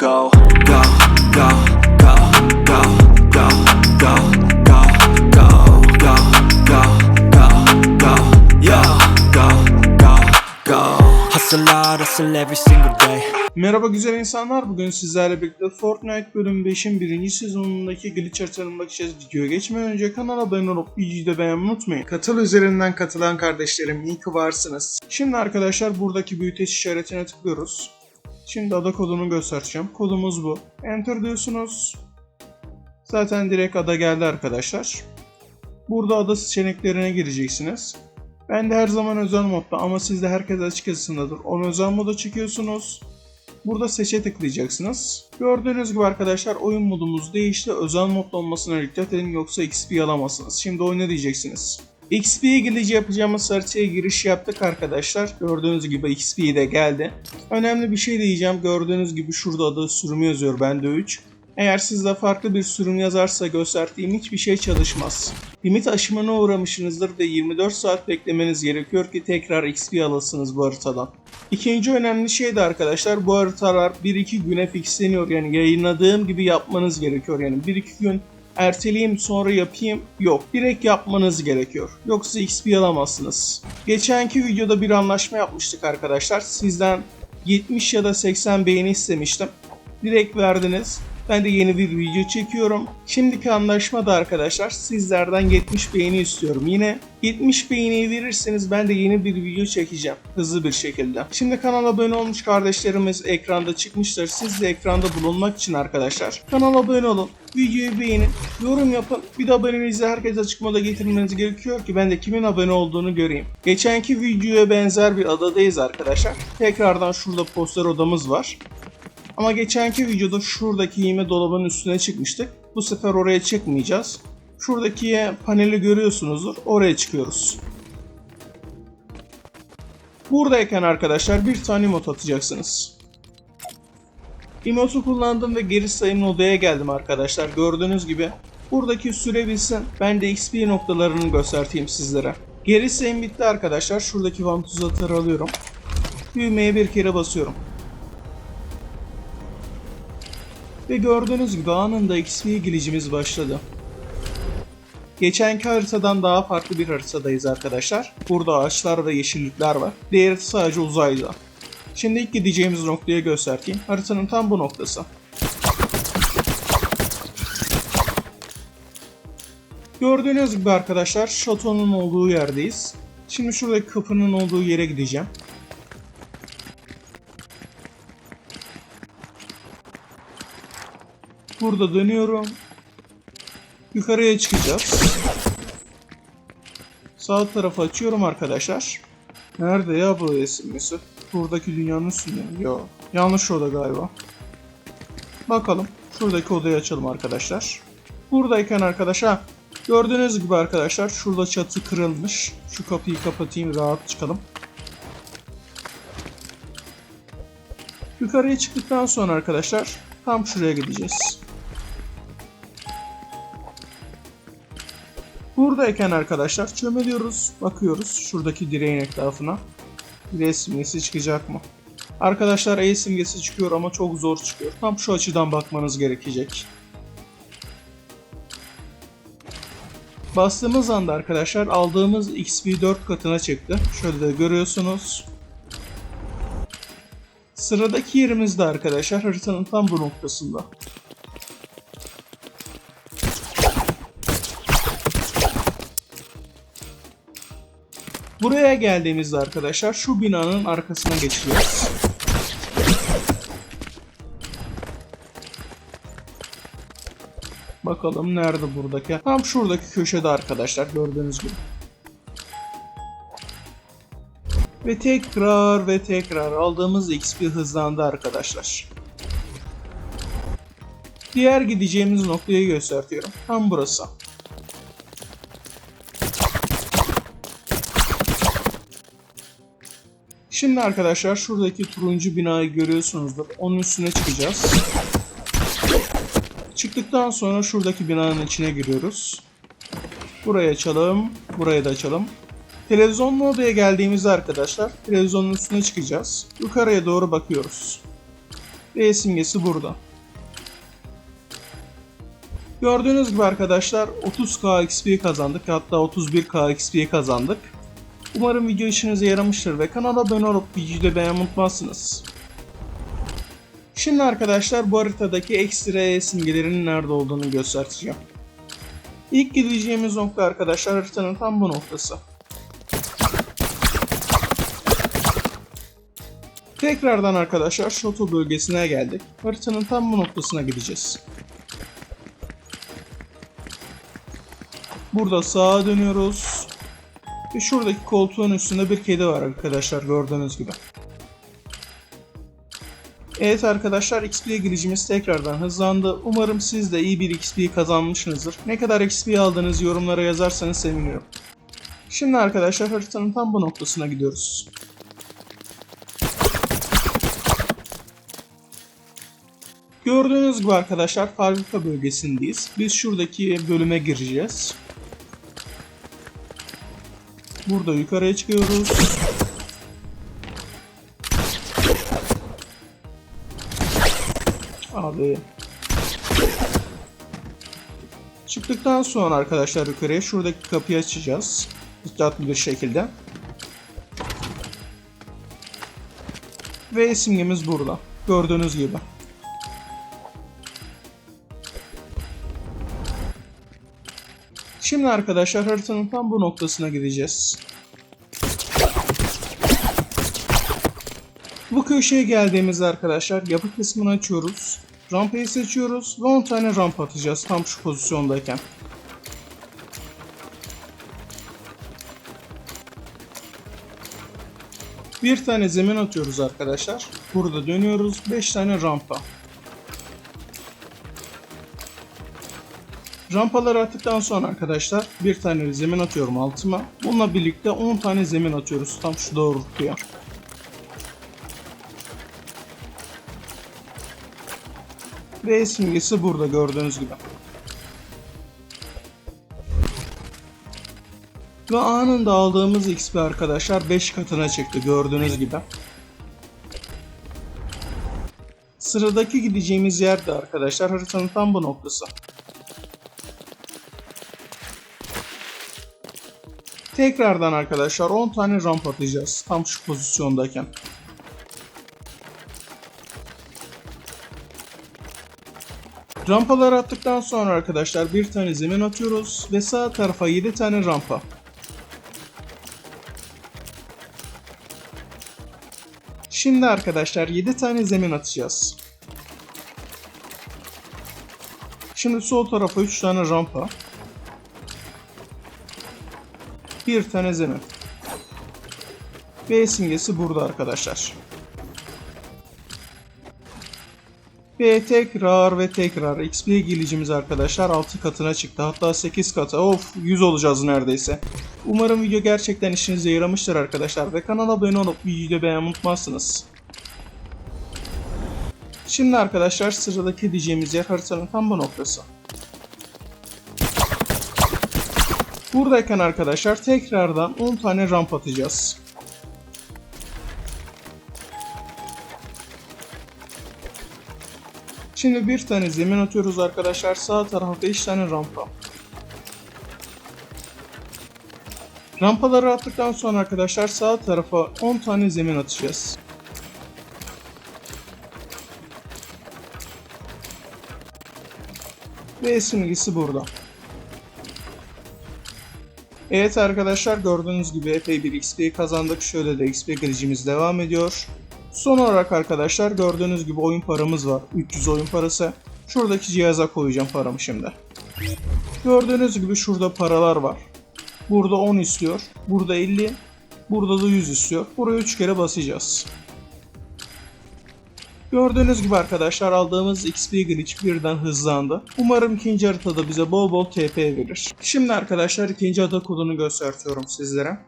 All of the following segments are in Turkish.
go, go, go, go, go, go, go, go, go, go, go, go, go, yo, go, go, go. Hustle hard, hustle every single day. Merhaba güzel insanlar. Bugün sizlerle birlikte Fortnite bölüm 5'in birinci sezonundaki glitch haritanın bakacağız. Videoya geçmeden önce kanala abone olup videoyu da beğenmeyi unutmayın. Katıl üzerinden katılan kardeşlerim iyi ki varsınız. Şimdi arkadaşlar buradaki büyüteç işaretine tıklıyoruz. Şimdi ada kodunu göstereceğim. Kodumuz bu. Enter diyorsunuz. Zaten direkt ada geldi arkadaşlar. Burada ada seçeneklerine gireceksiniz. Ben de her zaman özel modda ama sizde herkes açık yazısındadır. Onu özel moda çekiyorsunuz. Burada seçe tıklayacaksınız. Gördüğünüz gibi arkadaşlar oyun modumuz değişti. Özel modda olmasına dikkat edin yoksa XP alamazsınız. Şimdi oyuna diyeceksiniz. XP'ye gidici yapacağımız haritaya giriş yaptık arkadaşlar. Gördüğünüz gibi XP de geldi. Önemli bir şey diyeceğim. Gördüğünüz gibi şurada adı sürümü yazıyor bende 3. Eğer sizde farklı bir sürüm yazarsa gösterdiğim hiçbir şey çalışmaz. Limit aşımına uğramışsınızdır ve 24 saat beklemeniz gerekiyor ki tekrar XP alasınız bu haritadan. İkinci önemli şey de arkadaşlar bu haritalar 1-2 güne fixleniyor yani yayınladığım gibi yapmanız gerekiyor yani 1-2 gün erteleyeyim sonra yapayım yok direkt yapmanız gerekiyor yoksa XP alamazsınız. Geçenki videoda bir anlaşma yapmıştık arkadaşlar sizden 70 ya da 80 beğeni istemiştim direkt verdiniz. Ben de yeni bir video çekiyorum. Şimdiki anlaşma da arkadaşlar sizlerden 70 beğeni istiyorum. Yine 70 beğeni verirseniz ben de yeni bir video çekeceğim. Hızlı bir şekilde. Şimdi kanala abone olmuş kardeşlerimiz ekranda çıkmıştır. Siz de ekranda bulunmak için arkadaşlar. Kanala abone olun. Videoyu beğenin. Yorum yapın. Bir de aboneliğinizi herkese açıkmada getirmeniz gerekiyor ki ben de kimin abone olduğunu göreyim. Geçenki videoya benzer bir adadayız arkadaşlar. Tekrardan şurada poster odamız var. Ama geçenki videoda şuradaki yeme dolabının üstüne çıkmıştık. Bu sefer oraya çıkmayacağız. Şuradaki paneli görüyorsunuzdur. Oraya çıkıyoruz. Buradayken arkadaşlar bir tane emot atacaksınız. Emotu kullandım ve geri sayımlı odaya geldim arkadaşlar. Gördüğünüz gibi buradaki süre bilsin. Ben de XP noktalarını göstereyim sizlere. Geri sayım bitti arkadaşlar. Şuradaki vantuzatörü alıyorum. Düğmeye bir kere basıyorum. Ve gördüğünüz gibi anında XP gilicimiz başladı. Geçenki haritadan daha farklı bir haritadayız arkadaşlar. Burada ağaçlar ve yeşillikler var. Diğeri sadece uzayda. Şimdi ilk gideceğimiz noktaya göstereyim. Haritanın tam bu noktası. Gördüğünüz gibi arkadaşlar şatonun olduğu yerdeyiz. Şimdi şuradaki kapının olduğu yere gideceğim. Burada dönüyorum. Yukarıya çıkacağız. Sağ tarafı açıyorum arkadaşlar. Nerede ya bu resimlisi? Buradaki dünyanın üstünde. Yo. Yanlış oda galiba. Bakalım. Şuradaki odayı açalım arkadaşlar. Buradayken arkadaşlar gördüğünüz gibi arkadaşlar şurada çatı kırılmış. Şu kapıyı kapatayım rahat çıkalım. Yukarıya çıktıktan sonra arkadaşlar tam şuraya gideceğiz. Buradayken arkadaşlar çömeliyoruz, bakıyoruz şuradaki direğin etrafına. Direğe simgesi çıkacak mı? Arkadaşlar E simgesi çıkıyor ama çok zor çıkıyor. Tam şu açıdan bakmanız gerekecek. Bastığımız anda arkadaşlar aldığımız XP 4 katına çıktı. Şöyle de görüyorsunuz. Sıradaki yerimiz de arkadaşlar haritanın tam bu noktasında. Buraya geldiğimizde arkadaşlar şu binanın arkasına geçiyoruz. Bakalım nerede buradaki? Tam şuradaki köşede arkadaşlar gördüğünüz gibi. Ve tekrar ve tekrar aldığımız XP hızlandı arkadaşlar. Diğer gideceğimiz noktayı gösteriyorum. Tam burası. Şimdi arkadaşlar şuradaki turuncu binayı görüyorsunuzdur. Onun üstüne çıkacağız. Çıktıktan sonra şuradaki binanın içine giriyoruz. Burayı açalım. Burayı da açalım. Televizyonlu odaya geldiğimizde arkadaşlar televizyonun üstüne çıkacağız. Yukarıya doğru bakıyoruz. ve simgesi burada. Gördüğünüz gibi arkadaşlar 30k XP kazandık hatta 31k XP kazandık. Umarım video işinize yaramıştır ve kanala abone olup videoyu beğenmeyi unutmazsınız. Şimdi arkadaşlar bu haritadaki ekstra simgelerinin nerede olduğunu göstereceğim. İlk gideceğimiz nokta arkadaşlar haritanın tam bu noktası. Tekrardan arkadaşlar Shoto bölgesine geldik. Haritanın tam bu noktasına gideceğiz. Burada sağa dönüyoruz. Ve şuradaki koltuğun üstünde bir kedi var arkadaşlar gördüğünüz gibi. Evet arkadaşlar XP girişimiz tekrardan hızlandı. Umarım siz de iyi bir XP kazanmışsınızdır. Ne kadar XP aldığınız yorumlara yazarsanız sevinirim. Şimdi arkadaşlar haritanın tam bu noktasına gidiyoruz. Gördüğünüz gibi arkadaşlar fabrika bölgesindeyiz. Biz şuradaki bölüme gireceğiz. Burada yukarıya çıkıyoruz. Abi. Çıktıktan sonra arkadaşlar yukarıya şuradaki kapıyı açacağız. Dikkatli bir şekilde. Ve simgemiz burada. Gördüğünüz gibi. Şimdi arkadaşlar haritanın tam bu noktasına gideceğiz. Bu köşeye geldiğimizde arkadaşlar yapı kısmını açıyoruz. Rampayı seçiyoruz ve 10 tane ramp atacağız tam şu pozisyondayken. Bir tane zemin atıyoruz arkadaşlar. Burada dönüyoruz. 5 tane rampa. Rampaları attıktan sonra arkadaşlar bir tane zemin atıyorum altıma. Bununla birlikte 10 tane zemin atıyoruz tam şu doğrultuya. Ve simgesi burada gördüğünüz gibi. Ve anında aldığımız XP arkadaşlar 5 katına çıktı gördüğünüz gibi. Sıradaki gideceğimiz yer de arkadaşlar haritanın tam bu noktası. Tekrardan arkadaşlar 10 tane ramp atacağız tam şu pozisyondayken. Rampaları attıktan sonra arkadaşlar bir tane zemin atıyoruz ve sağ tarafa 7 tane rampa. Şimdi arkadaşlar 7 tane zemin atacağız. Şimdi sol tarafa 3 tane rampa. Bir tane zemin. V simgesi burada arkadaşlar. Ve tekrar ve tekrar XP gelicimiz arkadaşlar 6 katına çıktı. Hatta 8 kata. Of 100 olacağız neredeyse. Umarım video gerçekten işinize yaramıştır arkadaşlar. Ve kanala abone olup videoyu beğenmeyi unutmazsınız. Şimdi arkadaşlar sıradaki diyeceğimiz yer haritanın tam bu noktası. Buradayken arkadaşlar tekrardan 10 tane ramp atacağız. Şimdi bir tane zemin atıyoruz arkadaşlar. Sağ tarafa 5 tane rampa. Rampaları attıktan sonra arkadaşlar sağ tarafa 10 tane zemin atacağız. Ve simgesi burada. Evet arkadaşlar gördüğünüz gibi epey bir XP kazandık. Şöyle de XP girişimiz devam ediyor. Son olarak arkadaşlar gördüğünüz gibi oyun paramız var. 300 oyun parası. Şuradaki cihaza koyacağım paramı şimdi. Gördüğünüz gibi şurada paralar var. Burada 10 istiyor. Burada 50. Burada da 100 istiyor. Buraya 3 kere basacağız. Gördüğünüz gibi arkadaşlar aldığımız XP glitch birden hızlandı. Umarım ikinci haritada bize bol bol TP verir. Şimdi arkadaşlar ikinci ada kodunu gösteriyorum sizlere.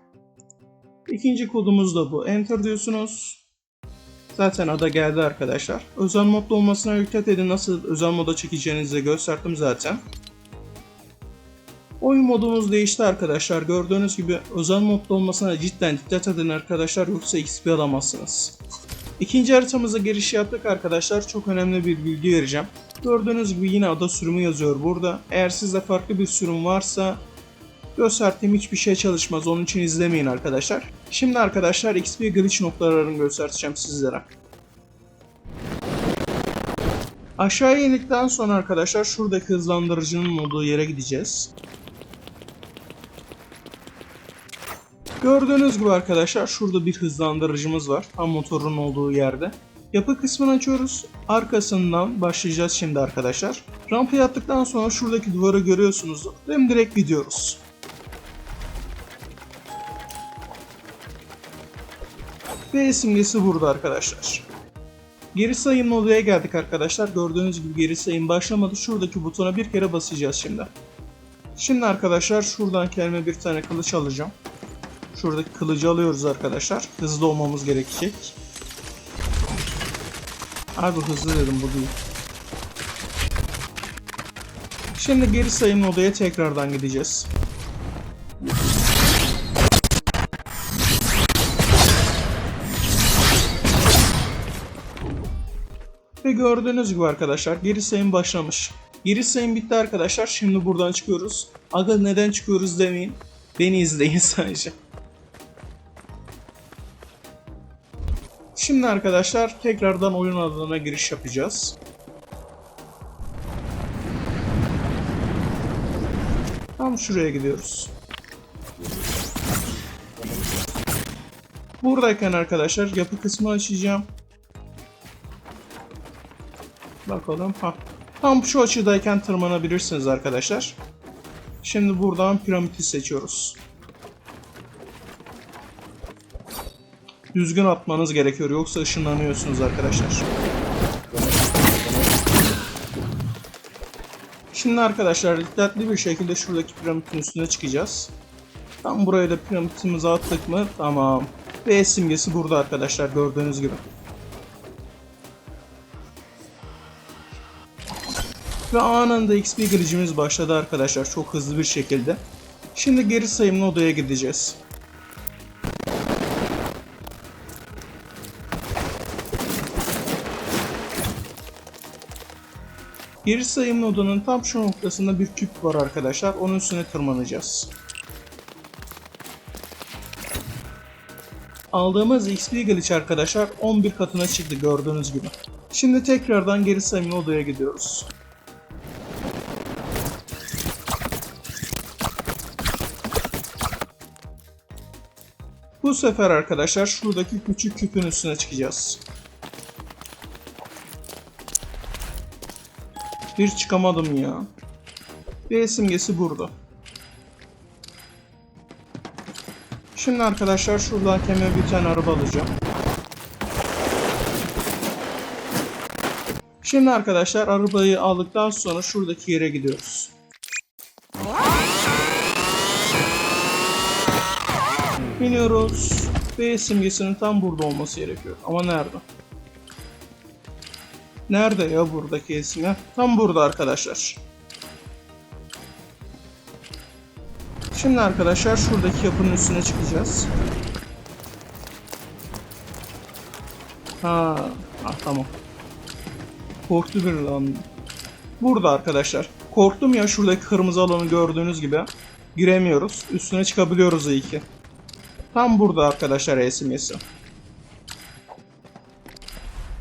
İkinci kodumuz da bu. Enter diyorsunuz. Zaten ada geldi arkadaşlar. Özel modda olmasına dikkat edin. Nasıl özel moda çekeceğinizi de gösterdim zaten. Oyun modumuz değişti arkadaşlar. Gördüğünüz gibi özel modda olmasına cidden dikkat edin arkadaşlar. Yoksa XP alamazsınız. İkinci haritamıza giriş yaptık arkadaşlar. Çok önemli bir bilgi vereceğim. Gördüğünüz gibi yine ada sürümü yazıyor burada. Eğer sizde farklı bir sürüm varsa gösterdiğim hiçbir şey çalışmaz. Onun için izlemeyin arkadaşlar. Şimdi arkadaşlar XP glitch noktalarını göstereceğim sizlere. Aşağıya indikten sonra arkadaşlar şuradaki hızlandırıcının olduğu yere gideceğiz. Gördüğünüz gibi arkadaşlar şurada bir hızlandırıcımız var. Tam motorun olduğu yerde. Yapı kısmını açıyoruz. Arkasından başlayacağız şimdi arkadaşlar. Rampaya attıktan sonra şuradaki duvarı görüyorsunuz. Hem direkt gidiyoruz. Ve simgesi burada arkadaşlar. Geri sayım odaya geldik arkadaşlar. Gördüğünüz gibi geri sayım başlamadı. Şuradaki butona bir kere basacağız şimdi. Şimdi arkadaşlar şuradan kendime bir tane kılıç alacağım. Şuradaki kılıcı alıyoruz arkadaşlar. Hızlı olmamız gerekecek. Abi hızlı dedim bu değil. Şimdi geri sayım odaya tekrardan gideceğiz. Ve gördüğünüz gibi arkadaşlar geri sayım başlamış. Geri sayım bitti arkadaşlar. Şimdi buradan çıkıyoruz. Aga neden çıkıyoruz demeyin. Beni izleyin sadece. Şimdi arkadaşlar tekrardan oyun alanına giriş yapacağız. Tam şuraya gidiyoruz. Buradayken arkadaşlar yapı kısmı açacağım. Bakalım. Ha. Tam şu açıdayken tırmanabilirsiniz arkadaşlar. Şimdi buradan piramidi seçiyoruz. Düzgün atmanız gerekiyor yoksa ışınlanıyorsunuz arkadaşlar. Şimdi arkadaşlar dikkatli bir şekilde şuradaki piramidin üstüne çıkacağız. Tam buraya da piramidimizi attık mı? Tamam. Ve simgesi burada arkadaşlar gördüğünüz gibi. Ve anında XP glitch'imiz başladı arkadaşlar çok hızlı bir şekilde. Şimdi geri sayımlı odaya gideceğiz. Geri sayımlı odanın tam şu noktasında bir küp var arkadaşlar. Onun üstüne tırmanacağız. Aldığımız XP glitch arkadaşlar 11 katına çıktı gördüğünüz gibi. Şimdi tekrardan geri sayımlı odaya gidiyoruz. Bu sefer arkadaşlar şuradaki küçük küpün üstüne çıkacağız. Bir çıkamadım ya. B simgesi burada. Şimdi arkadaşlar şuradan kendime bir tane araba alacağım. Şimdi arkadaşlar arabayı aldıktan sonra şuradaki yere gidiyoruz. Biniyoruz. B simgesinin tam burada olması gerekiyor. Ama nerede? Nerede ya buradaki ya? Tam burada arkadaşlar. Şimdi arkadaşlar şuradaki yapının üstüne çıkacağız. Ha, ah tamam. Korktu bir lan. Burada arkadaşlar. Korktum ya şuradaki kırmızı alanı gördüğünüz gibi. Giremiyoruz. Üstüne çıkabiliyoruz iyi ki. Tam burada arkadaşlar esimesi.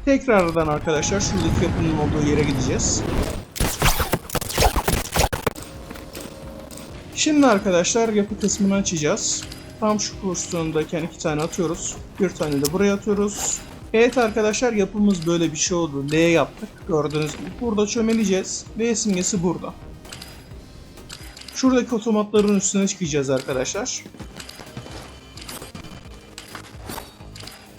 Tekrardan arkadaşlar şuradaki yapının olduğu yere gideceğiz. Şimdi arkadaşlar yapı kısmını açacağız. Tam şu pozisyondayken iki tane atıyoruz. Bir tane de buraya atıyoruz. Evet arkadaşlar yapımız böyle bir şey oldu. L yaptık. Gördüğünüz gibi. Burada çömeleceğiz. L simgesi burada. Şuradaki otomatların üstüne çıkacağız arkadaşlar.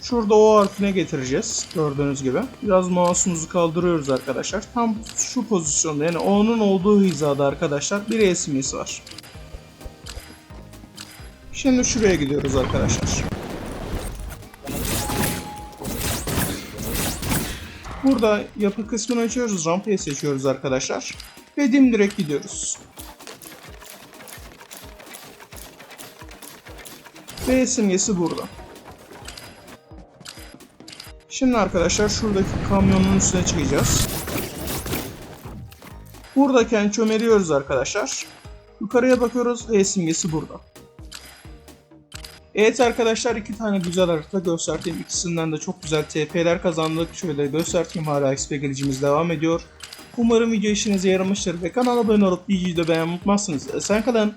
Şurada O harfine getireceğiz. Gördüğünüz gibi. Biraz mouse'umuzu kaldırıyoruz arkadaşlar. Tam şu pozisyonda yani O'nun olduğu hizada arkadaşlar bir simgesi var. Şimdi şuraya gidiyoruz arkadaşlar. Burada yapı kısmını açıyoruz. Rampayı seçiyoruz arkadaşlar. Ve dimdirek gidiyoruz. B simgesi burada. Şimdi arkadaşlar şuradaki kamyonun üstüne çıkacağız. Buradayken çömeliyoruz arkadaşlar. Yukarıya bakıyoruz. E simgesi burada. Evet arkadaşlar iki tane güzel harita gösterdim. İkisinden de çok güzel TP'ler kazandık. Şöyle göstereyim hala XP giricimiz devam ediyor. Umarım video işinize yaramıştır ve kanala abone olup videoyu da beğenmeyi unutmazsınız. Sen kalın.